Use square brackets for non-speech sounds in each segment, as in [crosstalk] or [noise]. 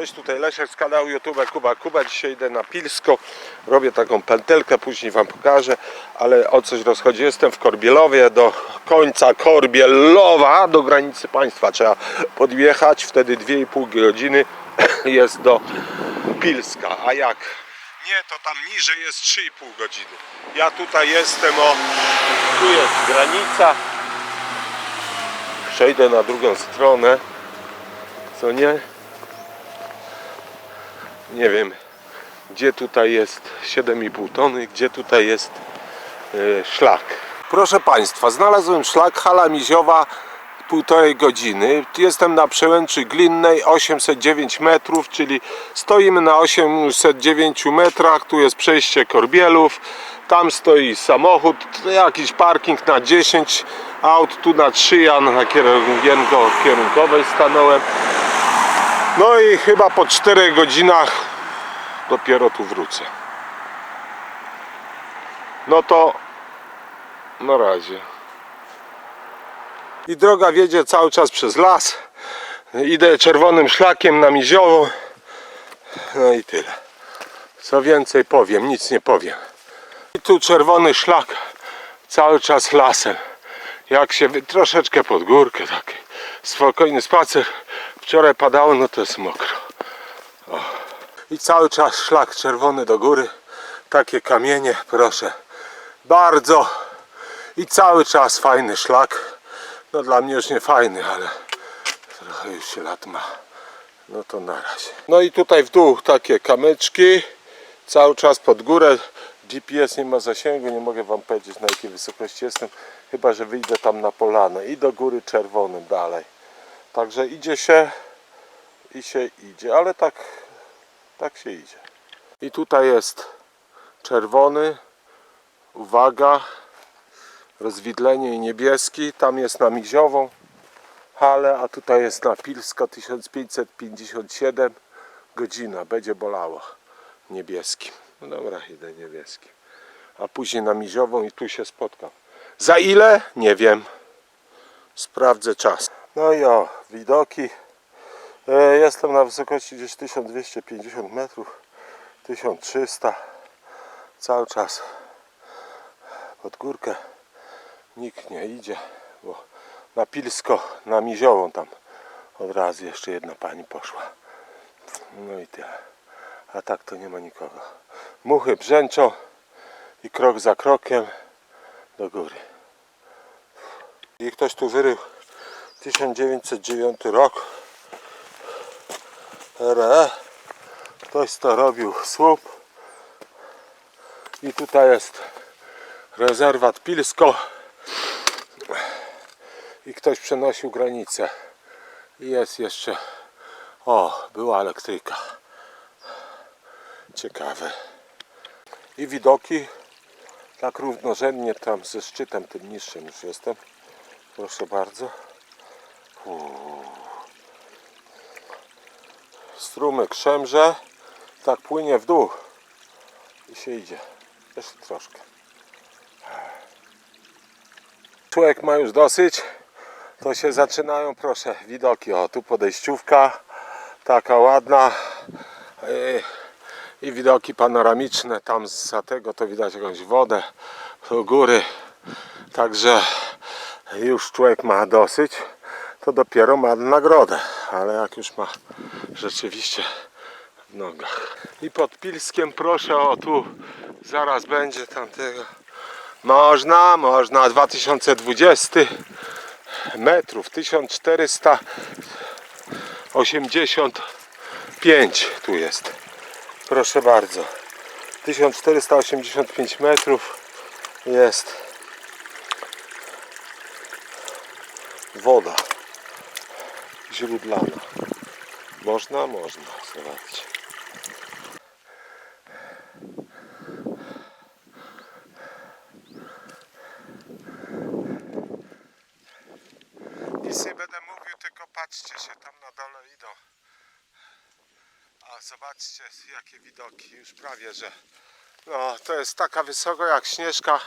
Cześć, tutaj Leszek z kanału YouTube Kuba Kuba. Dzisiaj idę na Pilsko. Robię taką pętelkę, później Wam pokażę, ale o coś rozchodzi. Jestem w Korbielowie, do końca Korbielowa, do granicy państwa trzeba podjechać. Wtedy 2,5 godziny [laughs] jest do Pilska. A jak nie, to tam niżej jest 3,5 godziny. Ja tutaj jestem, o, tu jest granica. Przejdę na drugą stronę, co nie? Nie wiem gdzie tutaj jest 7,5 tony, gdzie tutaj jest e, szlak. Proszę Państwa, znalazłem szlak hala miziowa półtorej godziny. Jestem na przełęczy glinnej 809 metrów, czyli stoimy na 809 metrach. Tu jest przejście Korbielów. Tam stoi samochód, jakiś parking na 10 aut, tu na 3 ja na kierunko kierunkowej stanąłem. No i chyba po 4 godzinach dopiero tu wrócę. No to na razie. I droga wiedzie cały czas przez las. Idę czerwonym szlakiem na Miziową. No i tyle. Co więcej powiem, nic nie powiem. I tu czerwony szlak cały czas lasem. Jak się troszeczkę pod górkę taki spokojny spacer. Wczoraj padało, no to jest mokro. O. I cały czas szlak czerwony do góry. Takie kamienie, proszę. Bardzo. I cały czas fajny szlak. No dla mnie już nie fajny, ale trochę już się lat ma. No to na razie. No i tutaj w dół takie kamyczki. Cały czas pod górę. GPS nie ma zasięgu, nie mogę wam powiedzieć na jakiej wysokości jestem. Chyba, że wyjdę tam na polanę i do góry czerwonym dalej. Także idzie się i się idzie, ale tak, tak się idzie. I tutaj jest czerwony. Uwaga. Rozwidlenie i niebieski. Tam jest na Miziową halę, a tutaj jest na Pilsko 1557 godzina. Będzie bolało niebieskim. No dobra, idę niebieskim. A później na Miziową i tu się spotkam. Za ile? Nie wiem. Sprawdzę czas. No i o, widoki. E, Jestem na wysokości gdzieś 1250 metrów, 1300. Cały czas pod górkę. Nikt nie idzie, bo na Pilsko, na Miziową tam od razu jeszcze jedna pani poszła. No i tyle. A tak to nie ma nikogo. Muchy brzęczą i krok za krokiem do góry. I ktoś tu wyrył 1909 rok RE. Ktoś to robił słup. I tutaj jest rezerwat Pilsko. I ktoś przenosił granicę. I jest jeszcze o, była elektryka. Ciekawe. I widoki. Tak równorzędnie tam ze szczytem tym niższym już jestem. Proszę bardzo strumyk szemrze, tak płynie w dół i się idzie. Jeszcze troszkę. Człowiek ma już dosyć, to się zaczynają, proszę, widoki. O, tu podejściówka, taka ładna Yy, i widoki panoramiczne. Tam za tego to widać jakąś wodę, góry. Także już człowiek ma dosyć, to dopiero ma nagrodę. Ale jak już ma rzeczywiście w nogach. I pod Pilskiem proszę, o tu zaraz będzie tamtego. Można, można, 2020 metrów, 1485 tu jest. Proszę bardzo. 1485 metrów jest woda źródlana. Można, można. Zobaczcie. Nic nie będę mówił, tylko patrzcie się tam na dole idą. A zobaczcie jakie widoki. Już prawie, że no to jest taka wysoko jak Śnieżka.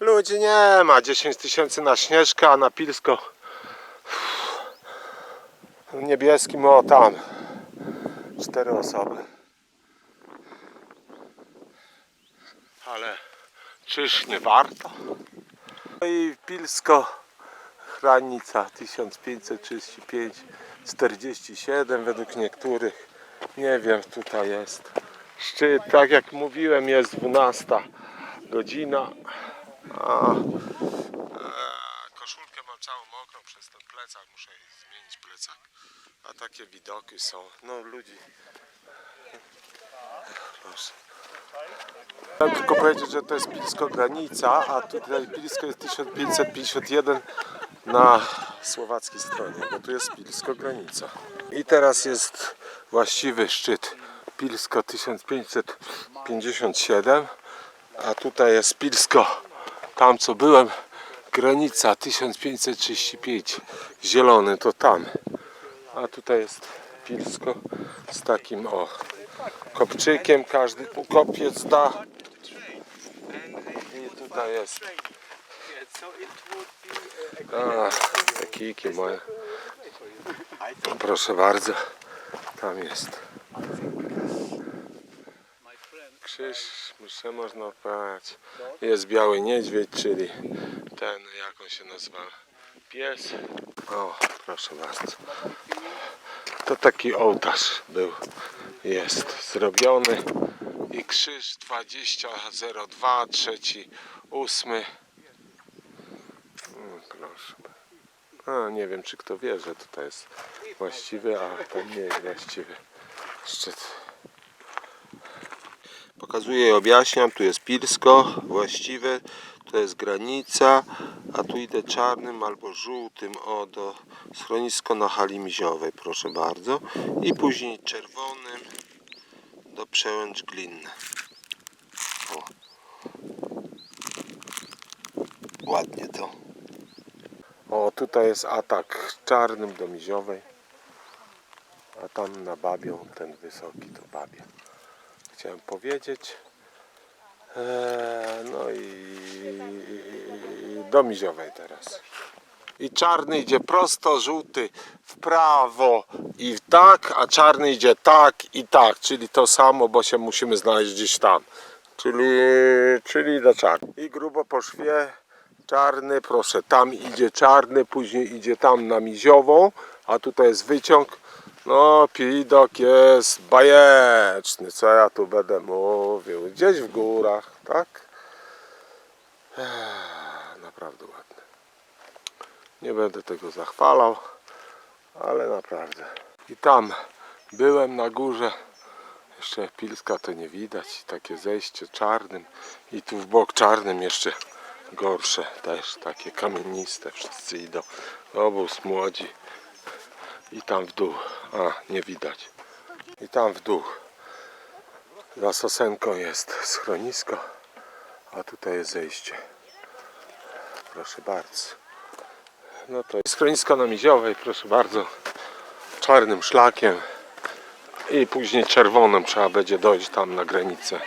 Ludzi nie ma. 10 tysięcy na Śnieżkę, a na Pilsko w niebieskim o tam cztery osoby. Ale czyż nie warto? No i Pilsko, granica 1535, 47 według niektórych. Nie wiem, tutaj jest szczyt. Tak jak mówiłem, jest 12 godzina. A, takie widoki są. No ludzi. Proszę. Chciałem tylko powiedzieć, że to jest Pilsko granica, a tutaj Pilsko jest 1551 na słowackiej stronie, bo tu jest Pilsko granica. I teraz jest właściwy szczyt Pilsko 1557, a tutaj jest Pilsko, tam co byłem, granica 1535, zielony to tam. A tutaj jest Pilsko z takim o kopczykiem, każdy kopiec da. I tutaj jest a, te moje. Proszę bardzo, tam jest. Krzyż, muszę można odpowiadać. Jest biały niedźwiedź, czyli ten, jak on się nazywa, pies. O, proszę bardzo. To taki ołtarz był, jest zrobiony. I krzyż 2002, trzeci, ósmy. Proszę. A, nie wiem, czy kto wie, że tutaj jest właściwy, a ten nie jest właściwy szczyt. Pokazuję i objaśniam, tu jest Pilsko właściwe, to jest granica, a tu idę czarnym albo żółtym o do schronisko na hali miziowej, proszę bardzo. I później czerwonym do przełęcz glinne. O. Ładnie to. O, tutaj jest atak czarnym do miziowej, a tam na babią ten wysoki to babia chciałem powiedzieć. Eee, no i do Miziowej teraz. I czarny idzie prosto, żółty w prawo i tak, a czarny idzie tak i tak, czyli to samo, bo się musimy znaleźć gdzieś tam. Czyli, czyli do czarny. I grubo po szwie, czarny, proszę, tam idzie czarny, później idzie tam na Miziową, a tutaj jest wyciąg. No, widok jest bajeczny, co ja tu będę mówił. Gdzieś w górach, tak? Naprawdę ładny. Nie będę tego zachwalał, ale naprawdę. I tam byłem na górze. Jeszcze Pilska to nie widać. Takie zejście czarnym. I tu w bok czarnym jeszcze gorsze. Też takie kamieniste. Wszyscy idą. Obóz młodzi. I tam w dół. A, nie widać. I tam w dół. Za sosenką jest schronisko, a tutaj jest zejście. Proszę bardzo. No to jest schronisko na Miziowej, proszę bardzo. Czarnym szlakiem. I później czerwonym trzeba będzie dojść tam na granicę.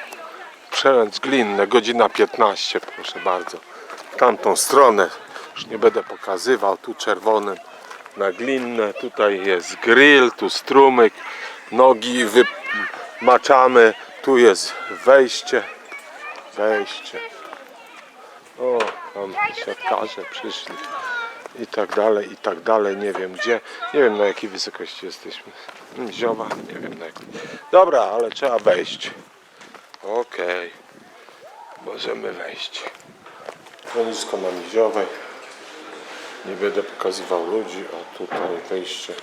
Przełęcz Glinne, godzina 15, proszę bardzo. W tamtą stronę, już nie będę pokazywał, tu czerwonym na Glinnę. Tutaj jest grill, tu strumyk, nogi wymaczamy, tu jest wejście, wejście. O, tam siatkarze przyszli i tak dalej, i tak dalej, nie wiem gdzie, nie wiem na jakiej wysokości jesteśmy. Ziowa, nie wiem na jakiej. Dobra, ale trzeba wejść. Okej, możemy wejść. Schronisko na Miziowej. Nie będę pokazywał ludzi, a tutaj wejście.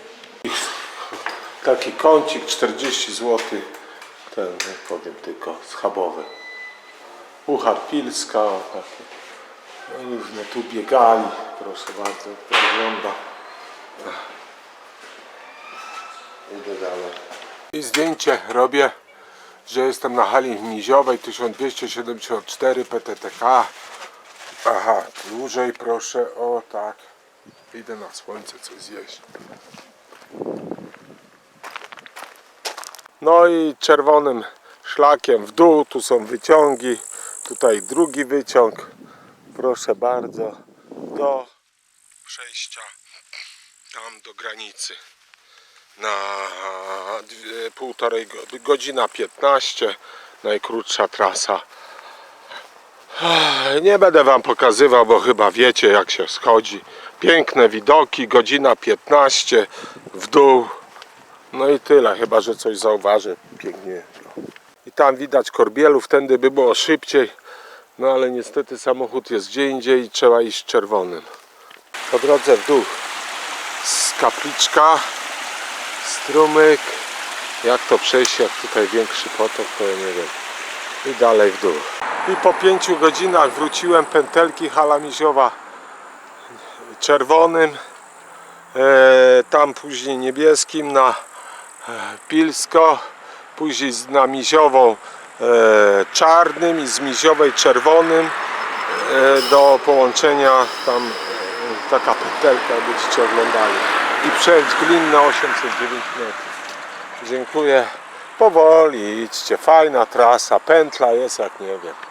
Taki kącik 40 zł. Ten, nie powiem tylko, schabowy. Puchar Pilska, takie. No różne tu biegali, proszę bardzo, jak to wygląda. Idę dalej. I zdjęcie robię, że jestem na hali Niziowej 1274 PTTK. Aha, dłużej proszę, o tak. Idę na słońce coś zjeść. No i czerwonym szlakiem w dół, tu są wyciągi, tutaj drugi wyciąg, proszę bardzo, do przejścia tam do granicy. Na półtorej go- godzina 15 najkrótsza trasa. Nie będę wam pokazywał bo chyba wiecie jak się schodzi piękne widoki godzina 15 w dół. No i tyle chyba że coś zauważy. Pięknie. I tam widać korbielów tędy by było szybciej. No ale niestety samochód jest gdzie indziej i trzeba iść czerwonym. Po drodze w dół. Z kapliczka strumyk. Jak to przejść jak tutaj większy potok to ja nie wiem. I dalej w dół. I po pięciu godzinach wróciłem pętelki Halamiziowa czerwonym e, tam później niebieskim na e, Pilsko później na Miziową e, czarnym i z Miziowej czerwonym do połączenia tam taka pętelka będziecie oglądali. I przejdź glinne 809 metrów. Dziękuję. Powoli idźcie. Fajna trasa pętla jest jak nie wiem